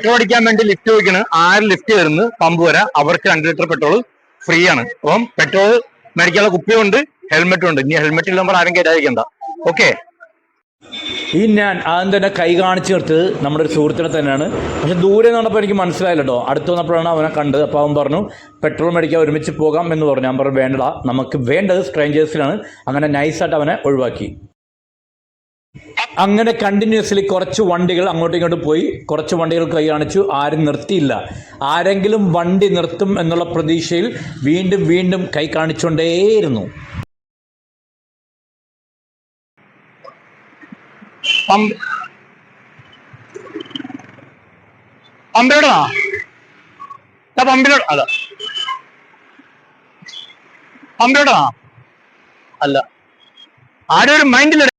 Petrol അടിക്കാൻ വേണ്ടി lift ചോദിക്കണ്. ആര് ലിഫ്റ്റ് തരുന്നു പമ്പ് വരെ. അവർക്ക് രണ്ട് ലിറ്റർ പെട്രോൾ ഫ്രീ ആണ് അപ്പം പെട്രോൾ മേടിക്കാനുള്ള കുപ്പിയുണ്ട് ഹെൽമെറ്റും ഉണ്ട്. ഇനി ഹെൽമെറ്റ് ഇല്ലാമ്പോൾ ആരും കയറ്റാതിരിക്കണ്ട ഓക്കെ ഈ ഞാൻ ആദ്യം തന്നെ കൈ കാണിച്ചു നിർത്തത് നമ്മുടെ ഒരു സുഹൃത്തിനെ തന്നെയാണ്. പക്ഷെ ദൂരെ നിന്നപ്പോൾ എനിക്ക് മനസ്സിലായില്ല അടുത്ത് വന്നപ്പോഴാണ് അവനെ കണ്ടത്. അപ്പോൾ അവൻ പറഞ്ഞു പെട്രോൾ മേടിക്കാൻ ഒരുമിച്ച് പോകാം എന്ന് പറഞ്ഞു. ഞാൻ പറഞ്ഞു വേണ്ടടാ. നമുക്ക് വേണ്ടത് സ്ട്രേഞ്ചേഴ്സിലാണ് അങ്ങനെ നൈസായിട്ട് അവനെ ഒഴിവാക്കി. അങ്ങനെ കണ്ടിന്യൂസ്ലി കുറച്ച് വണ്ടികൾ അങ്ങോട്ടും ഇങ്ങോട്ടും പോയി. കുറച്ച് വണ്ടികൾ കൈ കാണിച്ചു. ആരും നിർത്തിയില്ല. ആരെങ്കിലും വണ്ടി നിർത്തും എന്നുള്ള പ്രതീക്ഷയിൽ വീണ്ടും വീണ്ടും കൈ കാണിച്ചുകൊണ്ടേയിരുന്നു. അല്ല അല്ല. ആരും മൈൻഡിൽ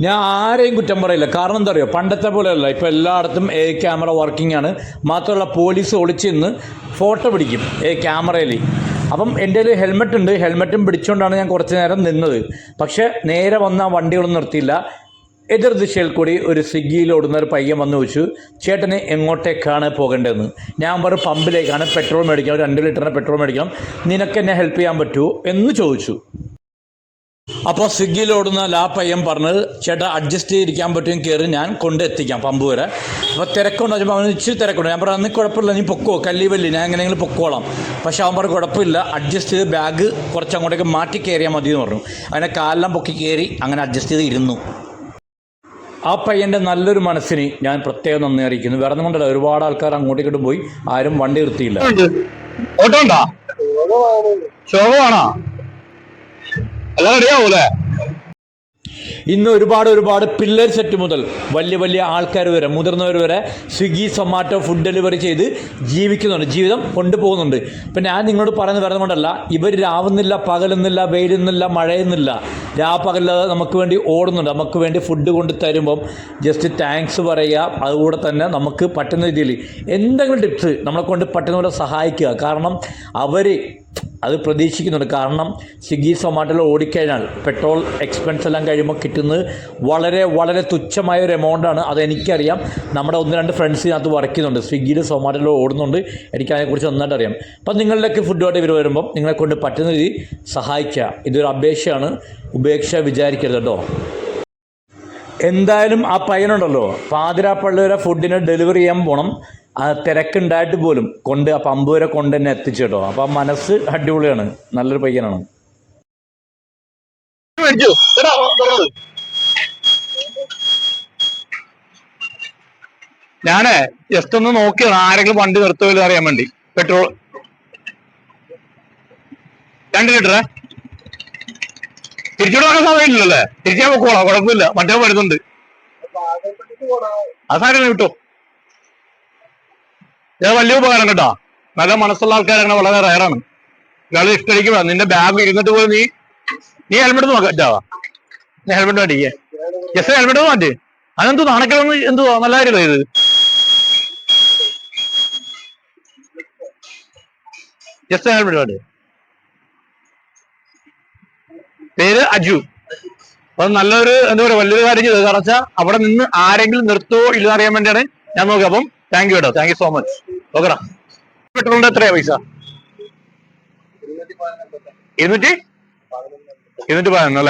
ഞാൻ ആരെയും കുറ്റം പറയില്ല. കാരണം എന്താ പറയുക പണ്ടത്തെ പോലെയല്ല. ഇപ്പോൾ എല്ലായിടത്തും എ ക്യാമറ വർക്കിംഗ് ആണ്. മാത്രമല്ല പോലീസ് ഒളിച്ചിന്ന് ഫോട്ടോ പിടിക്കും എ ക്യാമറയിൽ അപ്പം എന്റെ കയ്യിൽ ഹെൽമെറ്റ് ഉണ്ട്. ഹെൽമെറ്റും പിടിച്ചുകൊണ്ടാണ് ഞാൻ കുറച്ച് നേരം നിന്നത്. പക്ഷേ നേരെ വന്ന വണ്ടികളൊന്നും നിർത്തിയില്ല. എതിർ ദിശയിൽ കൂടി ഒരു സ്വിഗ്ഗിയിൽ ഓടുന്ന ഒരു പയ്യൻ വന്ന് വെച്ചു ചേട്ടന് എങ്ങോട്ടേക്കാണ് പോകേണ്ടതെന്ന്? ഞാൻ പറഞ്ഞു പമ്പിലേക്കാണ്. പെട്രോൾ മേടിക്കണം. ഒരു രണ്ട് ലിറ്ററിന് പെട്രോൾ മേടിക്കാം നിനക്ക് എന്നെ ഹെൽപ്പ് ചെയ്യാൻ പറ്റുമോ? എന്ന് ചോദിച്ചു. അപ്പോൾ സ്വിഗ്ഗിയിൽ ഓടുന്ന ലാ പയ്യൻ പറഞ്ഞത് ചേട്ടാ അഡ്ജസ്റ്റ് ചെയ്തിരിക്കാൻ പറ്റും കയറി ഞാൻ കൊണ്ടെത്തിക്കാം പമ്പ് വരെ. അപ്പോൾ തിരക്കുണ്ടോ ചോദിച്ചപ്പോൾ അവന് ഇച്ചിരി തിരക്കുണ്ട്. ഞാൻ പറഞ്ഞു അന്ന് കുഴപ്പമില്ല നീ പൊക്കോ കല്ലി വല്ലി ഞാൻ എങ്ങനെയെങ്കിലും പൊക്കോളാം. പക്ഷേ അവൻ പറഞ്ഞു കുഴപ്പമില്ല അഡ്ജസ്റ്റ് ചെയ്ത് ബാഗ് കുറച്ച് അങ്ങോട്ടേക്ക് മാറ്റി കയറിയാൽ മതി എന്ന് പറഞ്ഞു. അതിനെ കാലെല്ലാം പൊക്കി കയറി അങ്ങനെ അഡ്ജസ്റ്റ് ചെയ്ത് ഇരുന്നു. ആ പയ്യന്റെ നല്ലൊരു മനസ്സിന് ഞാൻ പ്രത്യേകം നന്ദി അറിയിക്കുന്നു. വേറെ കൊണ്ടല്ല ഒരുപാട് ആൾക്കാർ അങ്ങോട്ടേക്കിട്ട് പോയി ആരും വണ്ടി നിർത്തിയില്ല. ഓട്ടോ ഉണ്ടോ റെഡിയാവൂലേ ഇന്ന് ഒരുപാട് ഒരുപാട് പിള്ളേർ സെറ്റ് മുതൽ വലിയ വലിയ ആൾക്കാർ വരെ മുതിർന്നവർ വരെ സ്വിഗ്ഗി സൊമാറ്റോ ഫുഡ് ഡെലിവറി ചെയ്ത് ജീവിക്കുന്നുണ്ട് ജീവിതം കൊണ്ടുപോകുന്നുണ്ട്. ഇപ്പം ഞാൻ നിങ്ങളോട് പറയുന്നത് വരുന്നതുകൊണ്ടല്ല കൊണ്ടല്ല ഇവർ രാവുന്നില്ല പകലുന്നില്ല വെയിലുന്നില്ല മഴയുന്നില്ല. രാപ്പകലില്ലാതെ നമുക്ക് വേണ്ടി ഓടുന്നുണ്ട്. നമുക്ക് വേണ്ടി ഫുഡ് കൊണ്ട് തരുമ്പം ജസ്റ്റ് താങ്ക്സ് പറയുക അതുകൂടെ തന്നെ നമുക്ക് പറ്റുന്ന രീതിയിൽ എന്തെങ്കിലും ടിപ്സ് നമ്മളെ കൊണ്ട് പറ്റുന്നവരെ സഹായിക്കുക. കാരണം അവർ അത് പ്രതീക്ഷിക്കുന്നുണ്ട്. കാരണം സ്വിഗ്ഗി സൊമാറ്റോയിൽ ഓടിക്കഴിഞ്ഞാൽ പെട്രോൾ എക്സ്പെൻസ് എല്ലാം കഴിയുമ്പോൾ കിട്ടുന്നത് വളരെ വളരെ തുച്ഛമായ ഒരു എമൗണ്ടാണ് അതെനിക്കറിയാം നമ്മുടെ ഒന്ന് രണ്ട് ഫ്രണ്ട്സ് ഇതിനകത്ത് വർക്ക് ചെയ്യുന്നുണ്ട്. സ്വിഗ്ഗിയിൽ സൊമാറ്റോയിൽ ഓടുന്നുണ്ട്. എനിക്ക് അതിനെക്കുറിച്ച് നന്നായിട്ട് അറിയാം. അപ്പം നിങ്ങളിലേക്ക് ഫുഡുമായിട്ട് ഇവർ വരുമ്പം നിങ്ങളെ കൊണ്ട് പറ്റുന്ന രീതി സഹായിക്കുക. ഇതൊരു അപേക്ഷയാണ്. ഉപേക്ഷ വിചാരിക്കരുത് കേട്ടോ. എന്തായാലും ആ പയ്യനുണ്ടല്ലോ. പാതിരാപ്പള്ളി വരെ ഫുഡിന് ഡെലിവറി ചെയ്യാൻ പോകണം ആ തിരക്കുണ്ടായിട്ട് പോലും കൊണ്ട് ആ പമ്പ് വരെ കൊണ്ട് തന്നെ എത്തിച്ചു കേട്ടോ. അപ്പം ആ മനസ്സ് അടിപൊളിയാണ്. നല്ലൊരു പയ്യനാണ്. ഞാൻ ജസ്റ്റ് ഒന്ന് നോക്കിയാണ് ആരെങ്കിലും വണ്ടി നിർത്തുമല്ലോ അറിയാൻ വേണ്ടി. പെട്രോൾ. രണ്ട് ലിറ്ററേ. തിരിച്ചോട് വാങ്ങാൻ സമയമില്ലല്ലേ? തിരിച്ചാൽ പോക്കോളാം കുഴപ്പമില്ല. മറ്റേ വരുന്നുണ്ട്. ആ സാധനം കിട്ടോ ഇത് വലിയ ഉപകാരം കേട്ടോ. നല്ല മനസ്സുള്ള ആൾക്കാരങ്ങനെ വളരെ റയറാണ് ഇയാൾ ഇഷ്ടടിക്കുമ്പോ നിന്റെ ബാഗ് ഇരുന്നിട്ട് പോയി നീ നീ ഹെൽമെറ്റ് നോക്കാ നീ ഹെൽമെറ്റ് മാറ്റിക്കേ ജസ്റ്റ് ഹെൽമെറ്റ് മാറ്റി. അതെന്തോ നാണക്കെന്ന് എന്തോ നല്ല കാര്യമല്ലേ ഇത്. ജസ്റ്റ് ഹെൽമെറ്റ് മാറ്റി. പേര് അജു. അപ്പൊ നല്ലൊരു എന്താ പറയുക വലിയൊരു കാര്യം ചെയ്തത് കാരണം വെച്ചാൽ അവിടെ നിന്ന് ആരെങ്കിലും നിർത്തുവോ ഇല്ലെന്നറിയാൻ വേണ്ടിയാണ് ഞാൻ നോക്കുക അപ്പം താങ്ക് യു കേട്ടോ താങ്ക് യു സോ മച്ച് ഓക്കെടാ പെട്രോളിന്റെ എത്രയാ പൈസ? ഇരുന്നൂറ്റി ഇരുന്നൂറ്റി പതിനൊന്ന് അല്ലേ?